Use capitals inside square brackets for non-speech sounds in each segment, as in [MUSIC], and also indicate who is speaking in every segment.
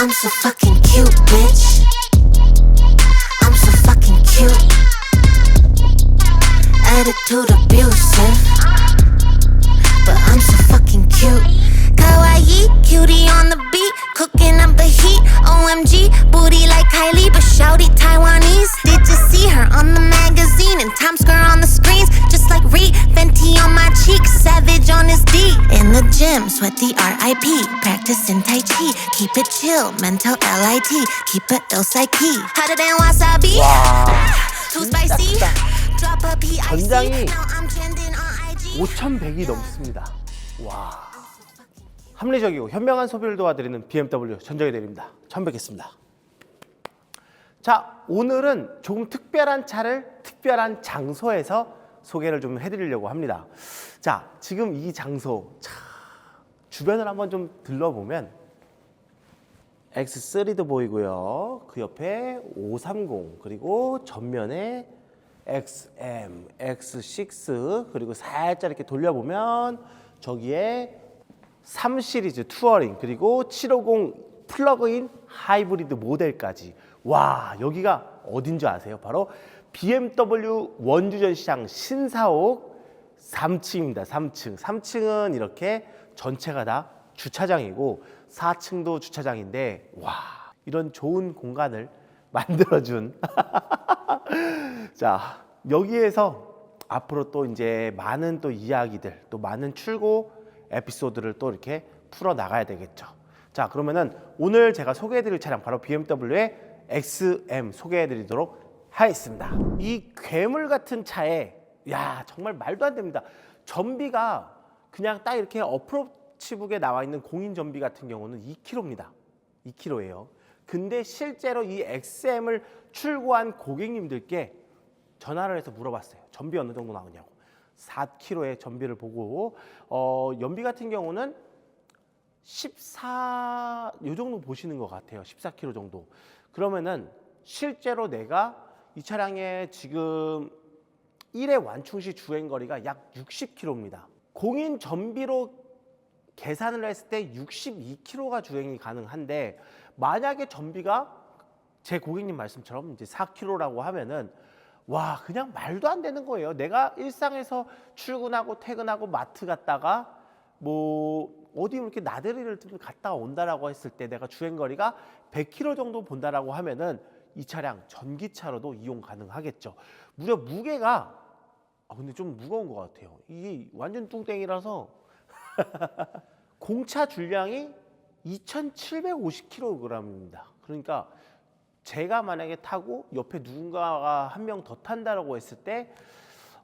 Speaker 1: I'm so fucking cute, bitch. I'm so fucking cute. Attitude abusive. But I'm so fucking cute. Kawaii, cutie on the beat. Cooking up the heat. OMG, booty like Kylie, but shouty Taiwanese. Did you see her on the magazine and Times Square on the screens? Just like Reed, Fenty on my cheeks, Savage on his D. In the gym, sweat the RIP. Practicing Tai Chi, keep it chill. Mental LIT, keep it ill psyche. Hotter than wasabi. Too spicy. Drop a PIC.
Speaker 2: 전장이
Speaker 1: Now I'm trending on IG.
Speaker 2: 5,100이 넘습니다. 와. 합리적이고 현명한 소비를 도와드리는 BMW 전정희 대리입니다. 처음 뵙겠습니다. 자, 오늘은 조금 특별한 차를 특별한 장소에서 소개를 좀 해드리려고 합니다. 자, 지금 이 장소, 차, 주변을 한번 좀 들러보면 X3도 보이고요. 그 옆에 530 그리고 전면에 XM, X6 그리고 살짝 이렇게 돌려보면 저기에 3 시리즈 투어링 그리고 750 플러그인 하이브리드 모델까지 와 여기가 어딘 줄 아세요? 바로 BMW 원주전 시장 신사옥 3층입니다. 3층. 3층은 이렇게 전체가 다 주차장이고 4층도 주차장인데 와 이런 좋은 공간을 [LAUGHS] 만들어준 [LAUGHS] 자 여기에서 앞으로 또 이제 많은 또 이야기들 또 많은 출고 에피소드를 또 이렇게 풀어 나가야 되겠죠. 자 그러면은 오늘 제가 소개해드릴 차량 바로 BMW의 XM 소개해드리도록 하겠습니다. 이 괴물 같은 차에 야 정말 말도 안 됩니다. 전비가 그냥 딱 이렇게 어프로치북에 나와 있는 공인 전비 같은 경우는 2km입니다. 2km예요. 근데 실제로 이 XM을 출고한 고객님들께 전화를 해서 물어봤어요. 전비 어느 정도 나오냐고. 4km의 전비를 보고 어, 연비 같은 경우는 14, 요 정도 보시는 것 같아요. 14km 정도. 그러면은 실제로 내가 이 차량의 지금 1회 완충 시 주행 거리가 약 60km입니다. 공인 전비로 계산을 했을 때 62km가 주행이 가능한데 만약에 전비가 제 고객님 말씀처럼 이제 4km라고 하면은 와 그냥 말도 안 되는 거예요. 내가 일상에서 출근하고 퇴근하고 마트 갔다가 뭐 어디 이렇게 나들이를 좀 갔다 온다라고 했을 때 내가 주행 거리가 100km 정도 본다라고 하면은 이 차량 전기차로도 이용 가능하겠죠. 무려 무게가 아 근데 좀 무거운 것 같아요. 이게 완전 뚱땡이라서 [LAUGHS] 공차 줄량이 2,750kg입니다. 그러니까 제가 만약에 타고 옆에 누군가가 한 명 더 탄다라고 했을 때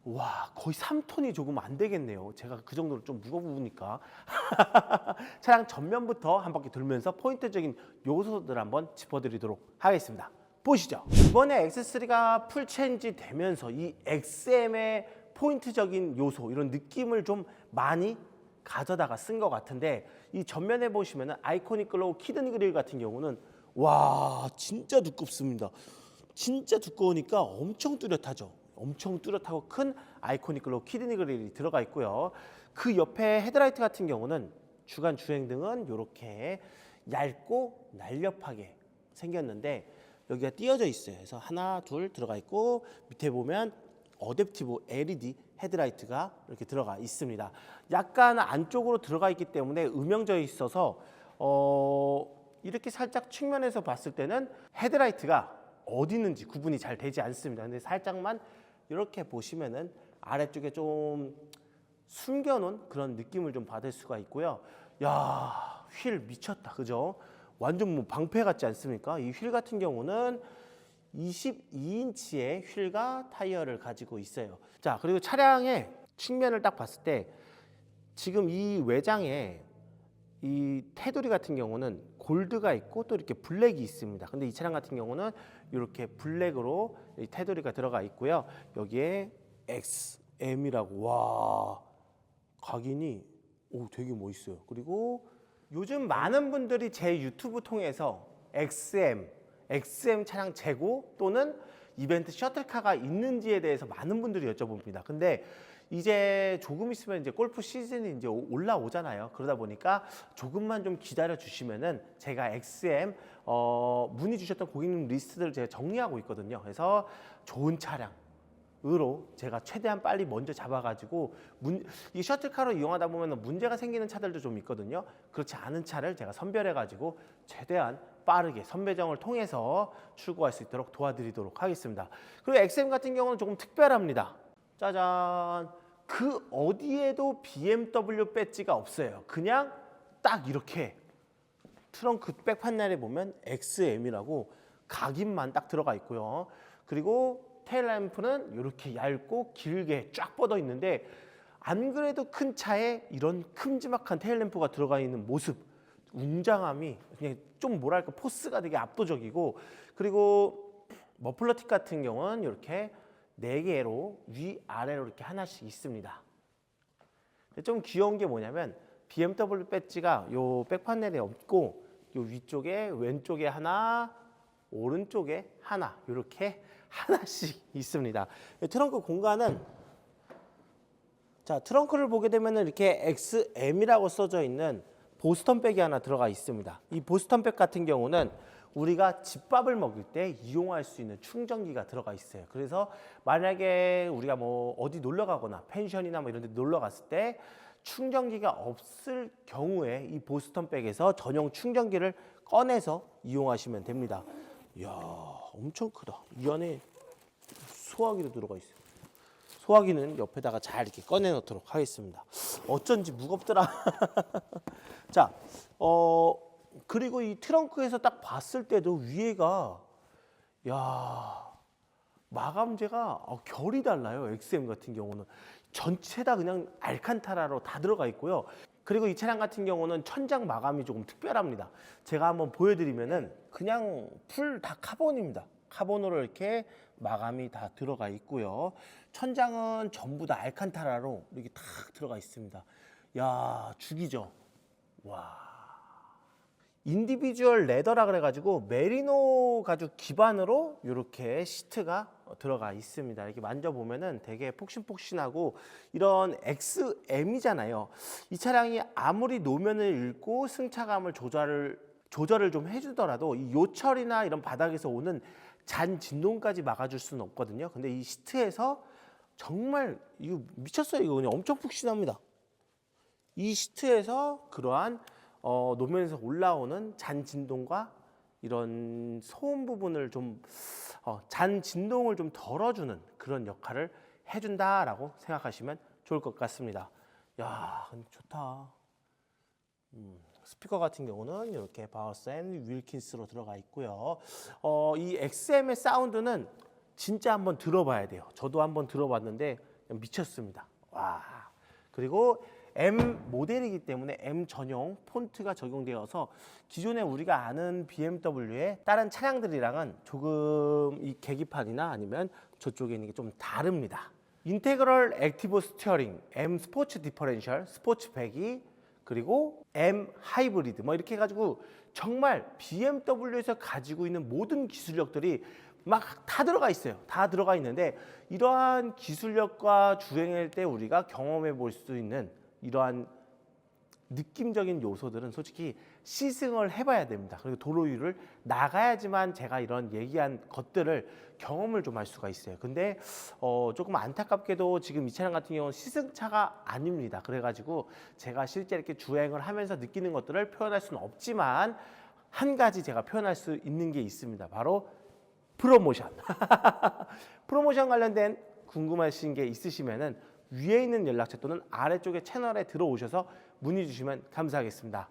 Speaker 2: 와, 거의 3톤이 조금 안 되겠네요. 제가 그 정도로 좀 무거우니까. [LAUGHS] 차량 전면부터 한 바퀴 돌면서 포인트적인 요소들 한번 짚어드리도록 하겠습니다. 보시죠. 이번에 X3가 풀 체인지 되면서 이 XM의 포인트적인 요소, 이런 느낌을 좀 많이 가져다가 쓴 것 같은데 이 전면에 보시면은 아이코닉 글로우 키드니 그릴 같은 경우는 와 진짜 두껍습니다. 진짜 두꺼우니까 엄청 뚜렷하죠. 엄청 뚜렷하고 큰 아이코닉 글로우 키드니 그릴이 들어가 있고요. 그 옆에 헤드라이트 같은 경우는 주간 주행 등은 이렇게 얇고 날렵하게 생겼는데 여기가 띄어져 있어요. 그래서 하나, 둘 들어가 있고 밑에 보면 어댑티브 LED 헤드라이트가 이렇게 들어가 있습니다. 약간 안쪽으로 들어가 있기 때문에 음영져 있어서 어 이렇게 살짝 측면에서 봤을 때는 헤드라이트가 어디 있는지 구분이 잘 되지 않습니다. 근데 살짝만 이렇게 보시면은 아래쪽에 좀 숨겨놓은 그런 느낌을 좀 받을 수가 있고요. 야, 휠 미쳤다. 그죠? 완전 뭐 방패 같지 않습니까? 이 휠 같은 경우는 22인치의 휠과 타이어를 가지고 있어요. 자, 그리고 차량의 측면을 딱 봤을 때 지금 이 외장에 이 테두리 같은 경우는 골드가 있고 또 이렇게 블랙이 있습니다. 근데 이 차량 같은 경우는 이렇게 블랙으로 이 테두리가 들어가 있고요. 여기에 XM이라고 와 각인이 오 되게 멋있어요. 그리고 요즘 많은 분들이 제 유튜브 통해서 XM, XM 차량 재고 또는 이벤트 셔틀카가 있는지에 대해서 많은 분들이 여쭤봅니다. 근데 이제 조금 있으면 이제 골프 시즌이 이제 오- 올라오잖아요. 그러다 보니까 조금만 좀 기다려 주시면은 제가 XM 어, 문의 주셨던 고객님 리스트를 제가 정리하고 있거든요. 그래서 좋은 차량 으로 제가 최대한 빨리 먼저 잡아가지고 문, 이 셔틀카로 이용하다 보면 문제가 생기는 차들도 좀 있거든요. 그렇지 않은 차를 제가 선별해가지고 최대한 빠르게 선배정을 통해서 출고할 수 있도록 도와드리도록 하겠습니다. 그리고 XM 같은 경우는 조금 특별합니다. 짜잔. 그 어디에도 BMW 배지가 없어요. 그냥 딱 이렇게 트렁크 백 판넬에 보면 XM이라고 각인만 딱 들어가 있고요. 그리고 테일 램프는 이렇게 얇고 길게 쫙 뻗어 있는데 안 그래도 큰 차에 이런 큼지막한 테일 램프가 들어가 있는 모습 웅장함이 그냥 좀 뭐랄까 포스가 되게 압도적이고 그리고 머플러 틱 같은 경우는 이렇게 네 개로 위 아래로 이렇게 하나씩 있습니다. 좀 귀여운 게 뭐냐면 BMW 배지가 요 백판넬에 없고 요 위쪽에 왼쪽에 하나 오른쪽에 하나 이렇게 하나씩 [LAUGHS] 있습니다. 이 트렁크 공간은 자 트렁크를 보게 되면 이렇게 XM이라고 써져 있는 보스턴 백이 하나 들어가 있습니다. 이 보스턴 백 같은 경우는 우리가 집밥을 먹을 때 이용할 수 있는 충전기가 들어가 있어요. 그래서 만약에 우리가 뭐 어디 놀러 가거나 펜션이나 뭐 이런 데 놀러 갔을 때 충전기가 없을 경우에 이 보스턴 백에서 전용 충전기를 꺼내서 이용하시면 됩니다. 이야, 엄청 크다. 이 안에 소화기도 들어가 있어요. 소화기는 옆에다가 잘 이렇게 꺼내 놓도록 하겠습니다. 어쩐지 무겁더라. [LAUGHS] 자, 어, 그리고 이 트렁크에서 딱 봤을 때도 위에가, 야 마감재가 어, 결이 달라요. XM 같은 경우는. 전체 다 그냥 알칸타라로 다 들어가 있고요. 그리고 이 차량 같은 경우는 천장 마감이 조금 특별합니다. 제가 한번 보여드리면은 그냥 풀 다 카본입니다. 카본으로 이렇게 마감이 다 들어가 있고요. 천장은 전부 다 알칸타라로 이렇게 탁 들어가 있습니다. 야 죽이죠. 와. 인디비주얼 레더라 그래가지고 메리노 가죽 기반으로 이렇게 시트가 들어가 있습니다. 이렇게 만져보면은 되게 폭신폭신하고 이런 XM이잖아요. 이 차량이 아무리 노면을 읽고 승차감을 조절을 조절을 좀 해주더라도 이 요철이나 이런 바닥에서 오는 잔 진동까지 막아줄 수는 없거든요. 근데 이 시트에서 정말 이거 미쳤어요. 이거 그냥 엄청 푹신합니다. 이 시트에서 그러한 어, 노면에서 올라오는 잔 진동과 이런 소음 부분을 좀 어, 잔 진동을 좀 덜어주는 그런 역할을 해준다라고 생각하시면 좋을 것 같습니다. 야, 근데 좋다. 음, 스피커 같은 경우는 이렇게 바우센 윌킨스로 들어가 있고요. 어, 이 XM의 사운드는 진짜 한번 들어봐야 돼요. 저도 한번 들어봤는데 미쳤습니다. 와. 그리고 M 모델이기 때문에 M 전용 폰트가 적용되어서 기존에 우리가 아는 BMW의 다른 차량들이랑은 조금 이 계기판이나 아니면 저쪽에 있는 게 좀 다릅니다. 인테그럴 액티브 스티어링, M 스포츠 디퍼렌셜, 스포츠 배기, 그리고 M 하이브리드 뭐 이렇게 해가지고 정말 BMW에서 가지고 있는 모든 기술력들이 막다 들어가 있어요. 다 들어가 있는데 이러한 기술력과 주행할 때 우리가 경험해 볼 수 있는 이러한 느낌적인 요소들은 솔직히 시승을 해봐야 됩니다. 그리고 도로 위를 나가야지만 제가 이런 얘기한 것들을 경험을 좀 할 수가 있어요. 근데 어, 조금 안타깝게도 지금 이 차량 같은 경우는 시승차가 아닙니다. 그래가지고 제가 실제 이렇게 주행을 하면서 느끼는 것들을 표현할 수는 없지만 한 가지 제가 표현할 수 있는 게 있습니다. 바로 프로모션. [LAUGHS] 프로모션 관련된 궁금하신 게 있으시면은 위에 있는 연락처 또는 아래쪽에 채널에 들어오셔서 문의 주시면 감사하겠습니다.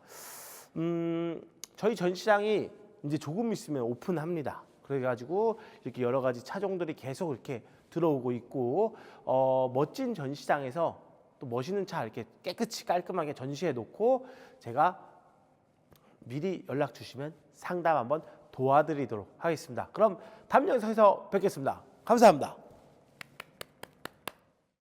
Speaker 2: 음, 저희 전시장이 이제 조금 있으면 오픈합니다. 그래가지고 이렇게 여러 가지 차종들이 계속 이렇게 들어오고 있고 어, 멋진 전시장에서 또 멋있는 차 이렇게 깨끗이 깔끔하게 전시해 놓고 제가 미리 연락 주시면 상담 한번 도와드리도록 하겠습니다. 그럼 다음 영상에서 뵙겠습니다. 감사합니다.